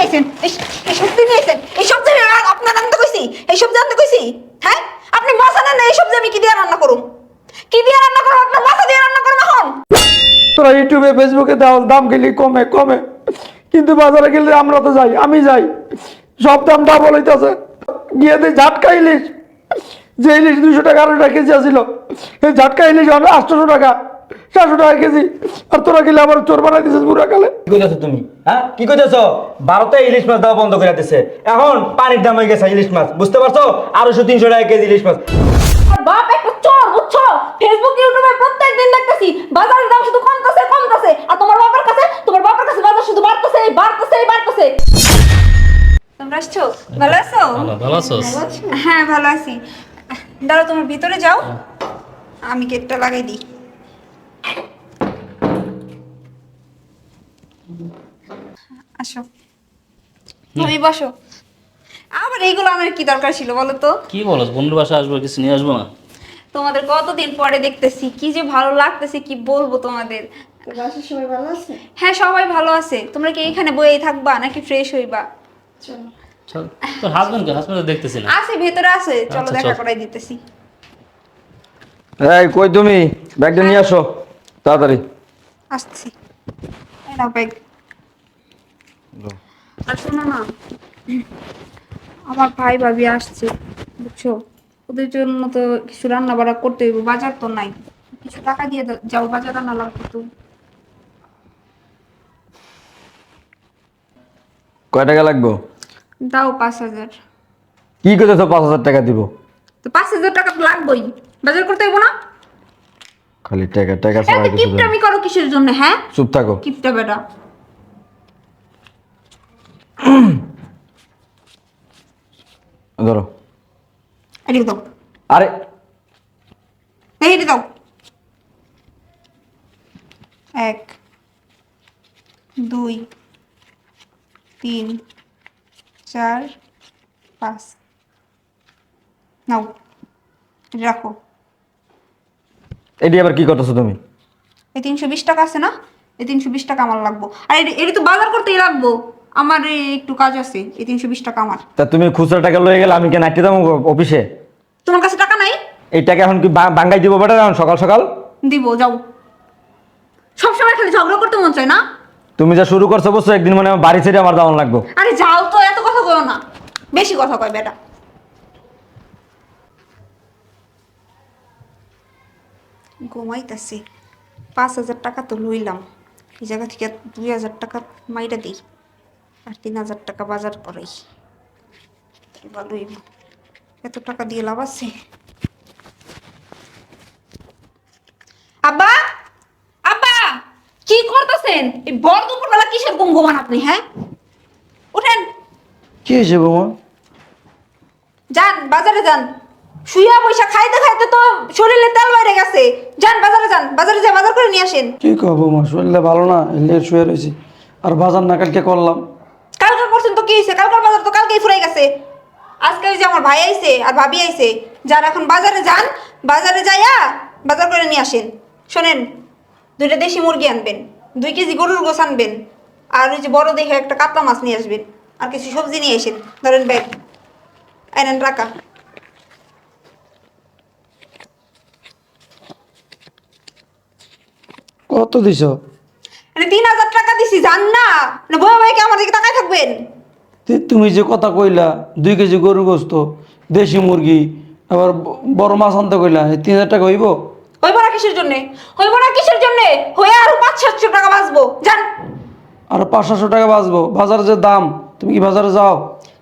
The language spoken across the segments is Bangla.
এই- এই আপনার কইছি, এই কইছি হ্যাঁ? আপনি এই আমি কি দিয়ে রান্না কি দিয়ে রান্না আপনার দিয়ে রান্না এখন? তোরা ইউটিউবে, ফেসবুকে দাও, দাম গেলি কমে কমে। কিন্তু বাজারে গেলে আমরা তো যাই, আমি যাই। সব দাম ডাবল হইতেছে। গিয়ে দিই ঝাটকা ইলিশ। যে ইলিশ দুশো টাকা আড়াইটা কেজি আছিল এই ঝাটকা ইলিশ টাকা। চারশো টাকা কেজি। আর তোরা গেলে আবার চোর বানাই দিছিস বুড়া কালে। কি কইতেছো তুমি? হ্যাঁ? কি কইতেছো? ভারতে ইলিশ মাছ দেওয়া বন্ধ করে দিছে। এখন পানির দাম হয়ে গেছে ইলিশ মাছ। বুঝতে পারছ? আড়াইশো তিনশো টাকা কেজি ইলিশ মাছ। আর বাপ একটা চোর বুঝছ? ফেসবুক ইউটিউবে প্রত্যেক দিন দেখতেছি বাজারের দাম শুধু কমতেছে কমতেছে। আর তোমার বাবার কাছে তোমার বাবার কাছে বাজার শুধু বাড়তেছে বাড়তেছে বাড়তেছে। তোমরা আসছো? ভালো আছো? ভালো ভালো হ্যাঁ ভালো আছি। দাঁড়াও তোমার ভিতরে যাও। আমি গেটটা লাগাই দিই। আসো। তুমি বসো। আবার এইগুলো আমার কি দরকার ছিল বলো তো? কি বলো বন্ধুর বাসা আসব কিছু নিয়ে আসব না? তোমাদের কতদিন পরে দেখতেছি কি যে ভালো লাগতেছে কি বলব তোমাদের? বাসার সবাই ভালো আছে? হ্যাঁ সবাই ভালো আছে। তোমরা কি এখানে বইয়েই থাকবা নাকি ফ্রেশ হইবা? চলো। চল তোর হাজবেন্ডকে হাজবেন্ড দেখতেছি না। আছে ভেতরে আছে। চলো আচ্ছা, দেখা করাই দিতেছি। এই কই তুমি? ব্যাগটা নিয়ে আসো। তাড়াতাড়ি। আসছি। এই নাও ব্যাগ। আর শোনো না আমার ভাই ভাবি আসছে বুঝছ? ওদের জন্য তো কিছু রান্না বাড়া করতে হইব বাজার তো নাই। কিছু টাকা দিয়ে যাও বাজার রান্না লাগবে তো কয় টাকা লাগবে? দাও পাঁচ হাজার। কি করতেছো পাঁচ হাজার টাকা দিব? তো পাঁচ হাজার টাকা তো লাগবেই বাজার করতে হইব না? খালি টাকা টাকা ছাড়া কিছু না। করো কিসের জন্য হ্যাঁ? চুপ থাকো। কিপটা বেটা। ধরো। দাও। আরে। এই দাও। এক দুই তিন চার পাঁচ। নাও রাখো। এটি আবার কি করতেছো তুমি? এই তিনশো বিশ টাকা আছে না? এই তিনশো বিশ টাকা আমার লাগবো। আর এটা তো বাজার করতেই লাগবো। আমার এই একটু কাজ আছে এই তিনশো বিশ টাকা আমার। তা তুমি খুচরা টাকা লয়ে গেলে আমি কেন আটকে দাম অফিসে? তোমার কাছে টাকা নাই? এই টাকা এখন কি বা- বাঙ্গাই দিব বেটা এখন সকাল সকাল? দিব যাও। সবসময় খালি ঝগড়া করতে মন চায় না? তুমি যা শুরু করছ বলছো একদিন মানে আমার বাড়ি ছেড়ে আমার দাম লাগবে। আরে যাও তো এত কথা কয়ো না। বেশি কথা কয় বেটা। ঘুমাইতেছি পাঁচ হাজার টাকা তো লইলাম। এই জায়গা থেকে দুই হাজার টাকা মাইরা দিই। আর তিন হাজার টাকা বাজার করাই। ভালোই এত টাকা দিয়ে লাভ আছে? আব্বা! আব্বা! কি করতেছেন? এই বড় দুপুরবেলা কিসের ঘুম ঘুমান আপনি হ্যাঁ? উঠেন। কি হয়েছে যান বাজারে যান। শুইয়া পয়সা খাইতে খাইতে তো শরীরে তেল বাইরে গেছে। যান বাজারে যান। বাজারে যা বাজার করে নিয়ে আসেন। কি কহ বৌমা শরীরটা ভালো না এলে শুয়ে রয়েছি আর বাজার না কালকে করলাম। করছেন তো কি হয়েছে কালকার বাজার তো কালকেই ফুরাই গেছে। আজকে যে আমার ভাই আইছে আর ভাবি আইছে, যার এখন বাজারে যান, বাজারে যাইয়া বাজার করে নিয়ে আসেন। শোনেন, দুইটা দেশি মুরগি আনবেন, দুই কেজি গরুর গোস আনবেন, আর ওই যে বড় দেখে একটা কাতলা মাছ নিয়ে আসবেন, আর কিছু সবজি নিয়ে আসেন। ধরেন ব্যাগ আইনেন টাকা। কত দিছ? মানে তিন হাজার টাকা দিছি যান না। মানে বয়ে বয়ে কি আমার দিকে তাকাই থাকবেন? তুমি যে কথা কইলা দুই কেজি গরু গোস্ত দেশি মুরগি আবার বড় মাছ আনতে কইলা তিন হাজার টাকা হইব? হইব না কিসের জন্য? হইব না কিসের জন্য? হয়ে আরও পাঁচ সাতশো টাকা বাঁচবো। যান আর পাঁচ সাতশো টাকা বাঁচবো। বাজারে যে দাম তুমি কি বাজারে যাও?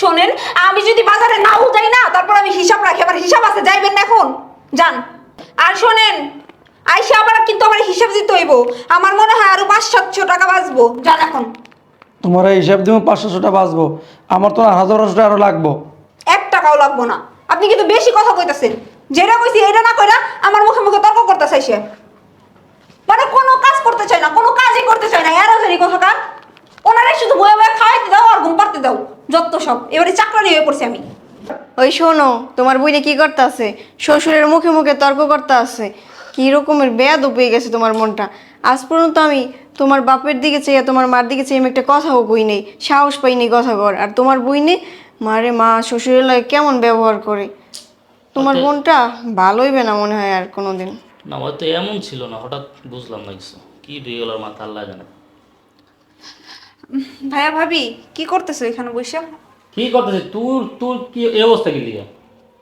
শোনেন আমি যদি বাজারে নাও যাই না তারপর আমি হিসাব রাখি আমার হিসাব আছে যাইবেন না এখন। যান আর শোনেন আইসা আবার কিন্তু আমার হিসাব দিতে হইব। আমার মনে হয় আরও পাঁচ সাতশো টাকা বাঁচবো। যান এখন। তোমার এই হিসাব দিব পাঁচ সাতশো টাকা বাঁচবো। আমার তো হাজার হাজার টাকা আরও লাগবো। এক টাকাও লাগবো না। আপনি কিন্তু বেশি কথা কইতাছেন। যেটা কইছি এটা না কইরা আমার মুখে মুখে তর্ক করতে চাইছে মানে কোনো কাজ করতে চায় না কোনো কাজই করতে চায় না। এরা জানি কোথাকার। ওনারে শুধু বয়ে বয়ে খাওয়াইতে দাও আর ঘুম পাড়তে দাও। যত সব। এবারে চাকরানি হয়ে পড়ছি আমি। ওই শোনো তোমার বইনে কি করতে আছে শ্বশুরের মুখে মুখে তর্ক করতে আছে কি রকমের বেয়াদ পেয়ে গেছে তোমার মনটা? আজ পর্যন্ত আমি তোমার বাপের দিকে চেয়ে তোমার মার দিকে চেয়ে আমি একটা কথাও কই নেই সাহস পাইনি কথা কর আর তোমার বইনে মারে মা শ্বশুরের লাগে কেমন ব্যবহার করে? তোমার বোনটা ভালোইবে না মনে হয় আর কোনোদিন? না হয়তো এমন ছিল না হঠাৎ বুঝলাম না কিছু। কি মাথা আল্লাহ জানে। ভাইয়া ভাবি কি করতেছো এখানে বসে? কি করতেছিস তোর তোর কি এই অবস্থা কি লিগা?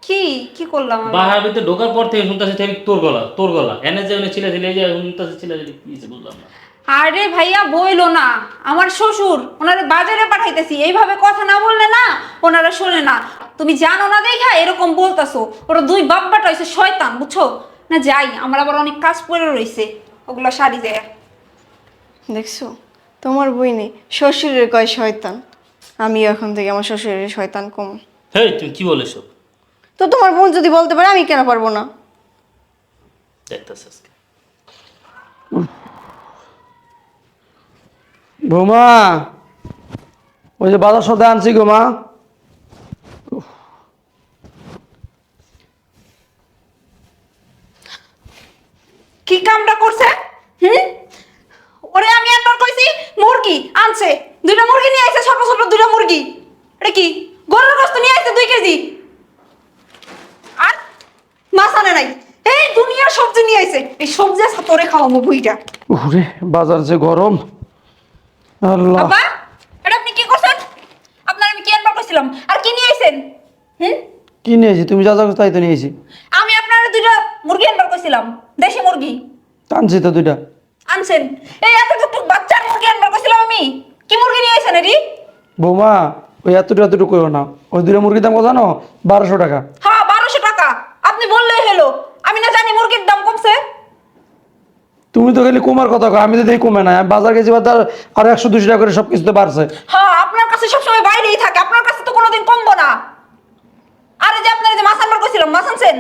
কি? কি করলাম আমি? বাহার ভিতরে ঢোকার পর থেকে শুনতেছি থেকে তোর গলা তোর গলা। এনে যে উনি ছিলে ছিলে যে শুনতেছি ছিলে ছিলে কি বুঝলাম না। আরে ভাইয়া বইলো না। আমার শ্বশুর ওনারে বাজারে পাঠাইতেছি। এইভাবে কথা না বললে না ওনারা শোনে না। তুমি জানো না দেখা এরকম বলতাছো। ওরা দুই বাপ্পাটা হয়েছে শয়তান বুঝছ? না যাই আমার আবার অনেক কাজ পড়ে রয়েছে ওগুলো সারি যায়। দেখছ? তোমার বই নেই। শ্বশুরের কয় শয়তান? আমি এখন থেকে আমার শ্বশুরের শয়তান কম। হেই তুমি কি বলে সব তো তোমার বোন যদি বলতে পারে আমি কেন পারব না? দেখতেছি আজকে। বৌমা ওই যে বাজার সদা আনছি গো মা। কি কামটা করছে? হুম? ওরে আমি একবার কইছি মুরগি আনছে। দুইটা মুরগি নিয়ে আইছে ছোট ছোট দুইটা মুরগি। এটা কি? গরুর গোস্ত নিয়ে আইছে দুই কেজি? মাছ আনে নাই। এই দুনিয়ার সবজি নিয়ে আইছে। এই সবজি আছে তোরে বুইটা। ওরে বাজার যে গরম। আল্লাহ। বাবা এটা আপনি কি করছেন? আপনার আমি কি আনবার কইছিলাম? আর কি নিয়ে আইছেন? হুম? কি নিয়েছি তুমি যা যা তাই তো নিয়েছি আমি আপনার দুইটা মুরগি আনবার কইছিলাম দেশি মুরগি। তো দুইটা। আনছেন। এই এত টুকটুক বাচ্চার মুরগি আনবার কইছিলাম আমি। কি মুরগি নিয়ে আইছেন এরি বৌমা ওই এতটুকু এতটুকু না। ওই দুইটা মুরগির দাম কত জানো? বারোশো টাকা। হ্যাঁ বারোশো টাকা আপনি বললেই হলো আমি না জানি মুরগির দাম কমছে। তুমি তো খালি কমার কথা কও আমি তো দেখি কমে না আমি বাজার গেছি বা তার আর একশো দুশো টাকা করে সব কিছুতে বাড়ছে। হ্যাঁ আপনার কাছে সবসময় বাইরেই থাকে আপনার কাছে তো কোনোদিন কমবো না। আরে যে আপনার যে মাছ আনবার কইছিলাম মাছ আনছেন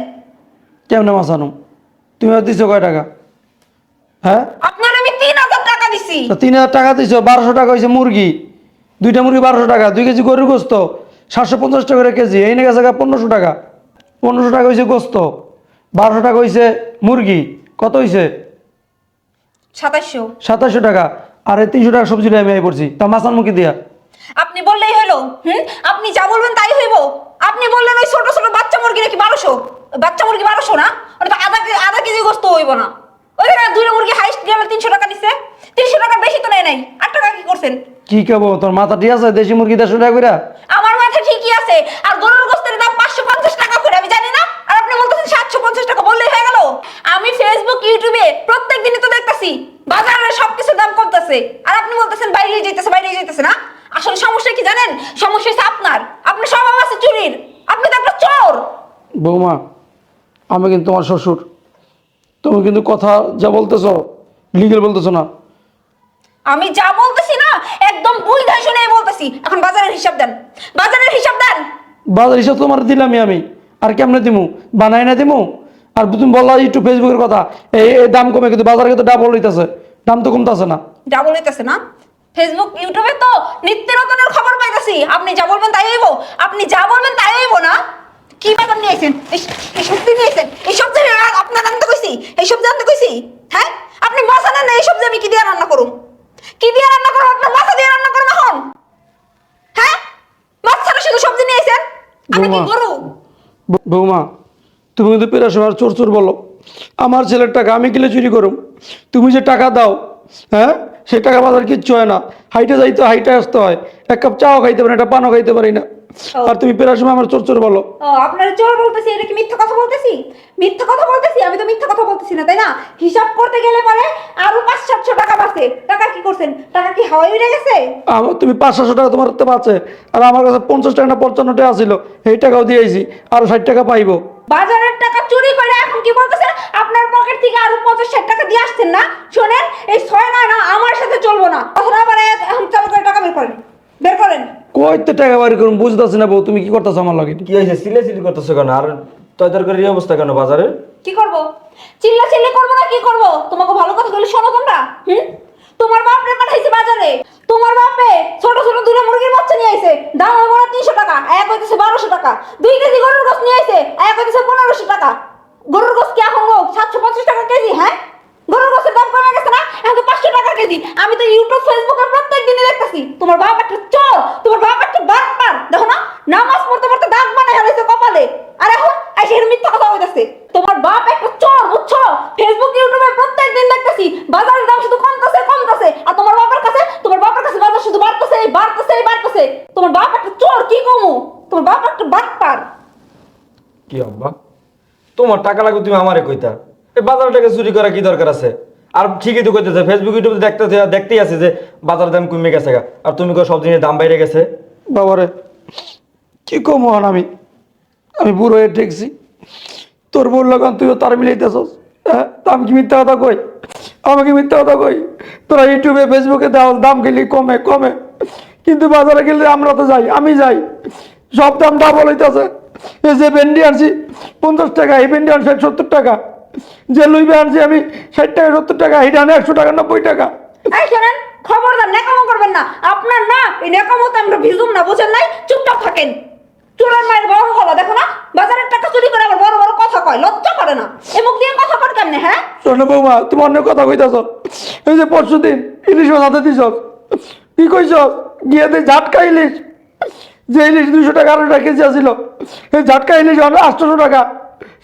কেমনে মাসানো? তুমি আর দিছো কয় টাকা? হ্যাঁ? আপনার আমি তিন হাজার টাকা দিছি। তো তিন হাজার টাকা দিছো বারোশো টাকা হয়েছে মুরগি। দুইটা মুরগি বারোশো টাকা দুই কেজি গরুর গোস্ত সাতশো পঞ্চাশ টাকা করে কেজি এই নিয়ে গেছে পনেরোশো টাকা। পনেরোশো টাকা হয়েছে গোস্ত। বারোশো টাকা হয়েছে মুরগি। কত হয়েছে সাতাশশো। সাতাশশো টাকা। আর এই তিনশো টাকা সবজি আমি আই পড়ছি। তা মাছ আনমুখি দিয়া? আপনি বললেই হলো হুম? আপনি যা বলবেন তাই হইব। আপনি বললেন ওই ছোট ছোট বাচ্চা মুরগি নাকি বারোশো? বাচ্চা মুরগি বারোশো না? ওটা তো আধা কেজি আধা কেজি গোস্ত হইব না। ওই দুইটা মুরগি হাইস্ট গেলে তিনশো টাকা নিচ্ছে তিনশো টাকার বেশি তো নেয় নাই। আট টাকা কি করছেন? কি কেবো তোর মাথা ঠিক আছে? দেশি মুরগি দেড়শো টাকা করে আমার মাথা ঠিকই আছে। আর গরুর গোস্তের দাম পাঁচশো পঞ্চাশ টাকা করে আমি জানি না। আপনি বলতেছেন সাতশো পঞ্চাশ টাকা বললেই হয়ে গেল। আমি ফেসবুক ইউটিউবে প্রত্যেক দিনই তো দেখতেছি বাজারের সবকিছুর দাম কমতেছে। আর আপনি বলতেছেন বাইরে যেতেছে বাইরে যেতেছে না? আসলে সমস্যা কি জানেন? সমস্যা হচ্ছে আপনার। আপনার স্বভাব আছে চুরির। আপনি তো একটা চোর। বৌমা আমি কিন্তু তোমার শ্বশুর। তুমি কিন্তু কথা যা বলতেছো লিগেল বলতেছো না। আমি যা বলতেছি না একদম বুঝ ধাই শুনে বলতেছি। এখন বাজারের হিসাব দেন। বাজারের হিসাব দেন। বাজার হিসাব তোমার দিলামই আমি। আর কেমনে দিমু? বানাই না দিমু? আর তুমি বললা একটু ফেসবুকের কথা। এই দাম কমে কিন্তু বাজারে কিন্তু ডাবল হইতেছে। দাম তো কমতেছে না। যা বলিতেছে না? ফেসবুক ইউটিউবে তো নিত্য নতুনের খবর পাইতেছি। আপনি যা বলবেন তাই হইব। আপনি যা বলবেন তাই হইব না? কি ব্যাপার নিয়ে আইছেন? এই- সবজি নিয়ে আইছেন? এই সবজি আ- আপনার আনতে কইছি এই সবজি আনতে কইছি হ্যাঁ? আপনি মাছ আনেন না এই সবজি আমি কি দিয়ে রান্না করুম? কি দিয়ে রান্না করুম? আপনার মাথা দিয়ে রান্না করুম এখন? হ্যাঁ? মাছ ছাড়া শুধু সবজি নিয়ে আইছেন? আমি কি বৌমা। বৌমা, তুমি কিন্তু পেরা সবার চোর চোর বলো। আমার ছেলের টাকা আমি কিলে চুরি করুম। তুমি যে টাকা দাও হ্যাঁ? সে টাকা বাজার কিচ্ছু হয় না। হাইটে যাইতে হাইটে আসতে হয়। এক কাপ চাও খাইতে পারি না, একটা পানও খাইতে পারি না। আর তুমি পেরা সময় আমার চোর চোর বলো। ও আপনার চোর বলতেছি এটা কি মিথ্যা কথা বলতেছি? মিথ্যা কথা বলতেছি? আমি তো মিথ্যা কথা বলতেছি না তাই না? হিসাব করতে গেলে পরে আরও পাঁচ সাতশো টাকা বাঁচে টাকা কি করছেন? টাকা কি হাওয়াই উড়ে গেছে? আমার তুমি পাঁচ সাতশো টাকা তোমার হাতে পাচ্ছে আর আমার কাছে পঞ্চাশ টাকা না পঞ্চান্ন টাকা ছিল এই টাকাও দিয়েছি আর ষাট টাকা পাইবো। বাজারের টাকা চুরি করে এখন কি বলতেছেন? আপনার পকেট থেকে আরও পঞ্চাশ ষাট টাকা দিয়ে আসছেন না? শোনেন এই ছয় নয় না আমার সাথে চলবো না। কথা আবার এখন চালু করে টাকা বের করেন। বের করেন। কইতে টাকা বাড়ি করুন বুঝতেছি না বউ তুমি কি করতেছো আমার লাগে? কি হয়েছে? সিলে সিলি করতেছো কেন? আর তয় তরকারি এই অবস্থা কেন বাজারে? কি করব? চিল্লা চিল্লি করব না কি করব? তোমাকে ভালো কথা বলে শোনো তোমরা। হুম? তোমার বাপ রে পাঠাইছে বাজারে। তোমার বাপে ছোট ছোট দুটো মুরগির বাচ্চা নিয়ে আইছে। দাম হইব না তিনশো টাকা এক হইতেছে বারোশো টাকা। দুই কেজি গরুর গোস নিয়ে আইছে এক হইতেছে পনেরোশো টাকা। গরুর গোস কি এখন হোক সাতশো পঞ্চাশ টাকা কেজি হ্যাঁ? গরুর গোসের দাম কমে গেছে না? এখন পাঁচশো টাকা কেজি। আমি তো ইউটিউব ফেসবুকে প্রত্যেক দিনই দেখতেছি। তোমার বাপ একটু চোর, তোমার বাপ একটু বাটপার দেখো না, নামাজ পড়তে পড়তে দাগ বানায় হারাইছে কপালে। আর এখন আইসে এর মিথ্যা কথা হইতেছে তোমার বাপ একটা চোর, বুঝছ? ফেসবুক ইউটিউবে প্রত্যেক দিন দেখতেছি, বাজারের দাম শুধু কমতেছে কমতেছে। আর তোমার বাবার কাছে, তোমার বাবার কাছে বাজার শুধু বাড়তেছে, এই বাড়তেছে এই বাড়তেছে। তোমার বাপ একটু চোর, কি কমু? তোমার বাপ একটা বাটপার কি আব্বা? তোমার টাকা লাগবে তুমি আমারে কইতা। এই বাজার টাকা চুরি করা কি দরকার আছে? আর ঠিকই তো কইতেছে ফেসবুক ইউটিউবে দেখতে দেখতেই আছে যে বাজার দাম কমে গেছে গা। আর তুমি কো সব জিনিসের দাম বাইরে গেছে? বাবারে, কি কম হন আমি? আমি বুড়ো হয়ে ঠেকছি। তোর বল লাগান তুইও তার মিলাইতেছস। হ্যাঁ আমি কি মিথ্যা কথা কই? আমাকে মিথ্যা কথা কই? তোরা ইউটিউবে ফেসবুকে দাও দাম গেলি কমে কমে। কিন্তু বাজারে গেলে আমরা তো যাই, আমি যাই। সব দাম ডাবল হইতেছে। এই যে ভেন্ডি আনছি, পঞ্চাশ টাকা, এই ভেন্ডি আনছি সত্তর টাকা। যে লুইবে আনছি আমি ষাট টাকা সত্তর টাকা এটা আনে একশো টাকা নব্বই টাকা। এই শোনেন খবরদার নেকামো করবেন না। আপনার না এই নেকামোতে আমরা ভিজুম না বুঝেন নাই? চুপচাপ থাকেন। চোরের মায়ের বড় গলা দেখো না? বাজারের টাকা চুরি করে আবার বড় বড় কথা কয় লজ্জা করে না? এ মুখ দিয়ে কথা কর কেমনে হ্যাঁ? শোনো বৌমা তুমি অন্য কথা কইতাছ। এই যে পরশু দিন ইলিশ হাতে দিছ কি কইছ গিয়ে দে ঝাটকা ইলিশ। যে ইলিশ দুইশো টাকা আড়াই টাকা কেজি আছিল। এই ঝাটকা ইলিশ আটশোশো টাকা।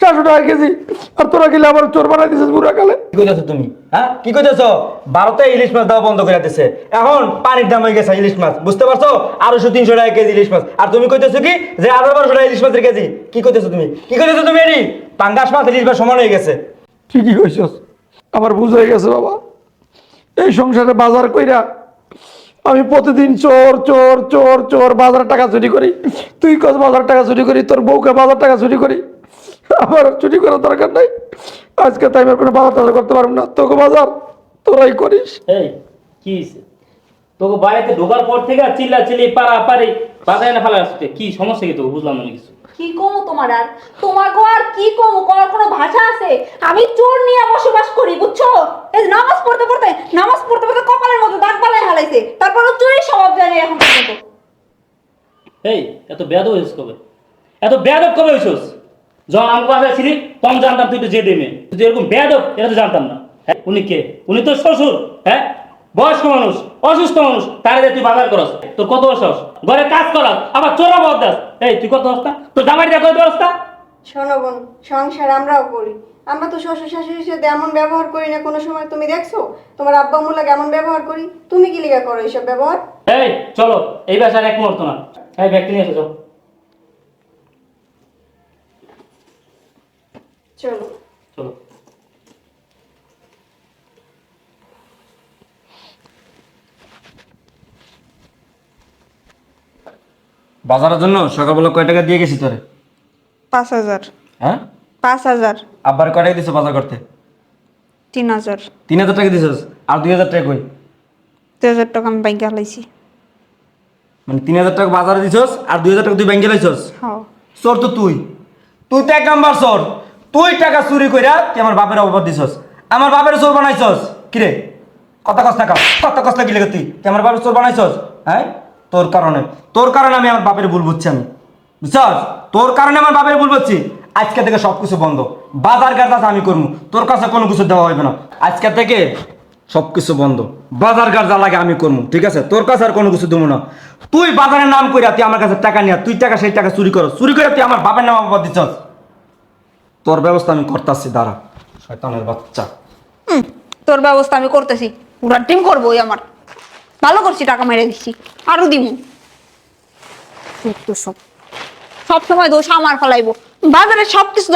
চারশো টাকা কেজি। আর তোরা গেলে আবার চোর বানাই দিছিস বুড়া কালে। কি কইতেছো তুমি? হ্যাঁ? কি কইতেছো? ভারতে ইলিশ মাছ দেওয়া বন্ধ করে দিছে। এখন পানির দাম হয়ে গেছে ইলিশ মাছ। বুঝতে পারছ? আড়াইশো তিনশো টাকা কেজি ইলিশ মাছ। আর তুমি কইতেছো কি? যে হাজার বারোশো টাকা ইলিশ মাছের কেজি। কি কইতেছো তুমি? কি কইতেছো তুমি এটি পাঙ্গাস মাছ ইলিশ মাছ সমান হয়ে গেছে। ঠিকই কইছস। আমার বুঝ হয়ে গেছে বাবা। এই সংসারে বাজার কইরা আমি প্রতিদিন চোর চোর চোর চোর বাজার টাকা চুরি করি। তুই কস বাজার টাকা চুরি করি তোর বউকে বাজার টাকা চুরি করি। আমার চুরি করার দরকার নাই। আজকে তাই আমি আর কোনো বাজার টাজার করতে পারব না। তোকে বাজার তোরাই করিস। এই কি তোকে বাড়িতে ঢোকার পর থেকে আর চিল্লা চিল্লি পাড়া পাড়ি বাজারে না ফেলা আসছে কি সমস্যা কি তোকে? বুঝলাম না কিছু। কি কমু তোমার আর? তোমার গো আর কি কমু? করার কোনো ভাষা আছে? আমি চোর নিয়ে বসবাস করি বুঝছ? এই নামাজ পড়তে পড়তে নামাজ পড়তে পড়তে কপালের মতো দাগ বানায় হালাইছে। তারপরে চুরি স্বভাব জানি এখন পর্যন্ত। এই এত বেয়াদ হয়েছিস কবে? এত বেয়াদব কবে হয়েছিস যখন আমার বাসায় ছিলি কম জানতাম তুই তো যে দেমে তুই এরকম বেয়াদব এটা তো জানতাম না। হ্যাঁ উনি কে? উনি তো শ্বশুর হ্যাঁ? বয়স্ক মানুষ অসুস্থ মানুষ তার তুই বাজার করস। তোর কত সাহস ঘরে কাজ করাস আবার চোরা বদ দাস। এই তুই কত অবস্থা? তোর জামাই দেখো অবস্থা? শোনো বোন সংসার আমরাও করি। আমরা তো শ্বশুর শাশুড়ির সাথে এমন ব্যবহার করি না কোনো সময় তুমি দেখছ? তোমার আব্বা মুলা কেমন ব্যবহার করি। তুমি কি লিগা করো এইসব ব্যবহার? এই চলো এই বাসার এক মুহূর্ত না। এই ব্যক্তি নিয়ে এসো চলো। চলো। বাজারের জন্য সকালবেলা কয় টাকা দিয়ে গেছি তোরে? পাঁচ হাজার। হ্যাঁ? পাঁচ হাজার। আব্বার কয় টাকা দিছো বাজার করতে? তিন হাজার। তিন হাজার টাকা দিছস? আর দুই হাজার টাকা কই? দুই হাজার টাকা আমি ব্যাংকে হালাইছি মানে তিন হাজার টাকা বাজারে দিছস আর দুই হাজার টাকা তুই ব্যাংকে লাইছস হ্যাঁ। চোর তো তুই। তুই তো এক নাম্বার চোর। তুই টাকা চুরি কইরা তুই আমার বাপের অপবাদ দিছস। আমার বাপের চোর বানাইছস। কিরে? কথা কষ্ট কাও কথা কষ্ট কি লেগে তুই? তুই আমার বাপের চোর বানাইছস? হ্যাঁ? তোর কারণে। তোর কারণে আমি আমার বাপের ভুল বুঝছি আমি। বুঝছস? তোর কারণে আমার বাপের ভুল বুঝছি। আজকে থেকে সব কিছু বন্ধ। বাজার গাছ আমি করব তোর কাছে কোনো কিছু দেওয়া হবে না। আজকে থেকে সব কিছু বন্ধ। বাজার যা লাগে আমি করব ঠিক আছে? তোর কাছে আর কোনো কিছু দেবো না। তুই বাজারের নাম করিয়া তুই আমার কাছে টাকা নিয়া, তুই টাকা সেই টাকা চুরি করো চুরি করে তুই আমার বাপের নাম অপবাদ দিচ্ছস তোর ব্যবস্থা আমি করতেছি, দাঁড়া। শয়তানের বাচ্চা। তোর ব্যবস্থা আমি করতেছি। পুরা টিম করব ওই আমার। ভালো করছি, টাকা মেরে দিচ্ছি। আরও দিব সব। সময় দোষ আমার ফলাইবো। বাজারে সব কিছু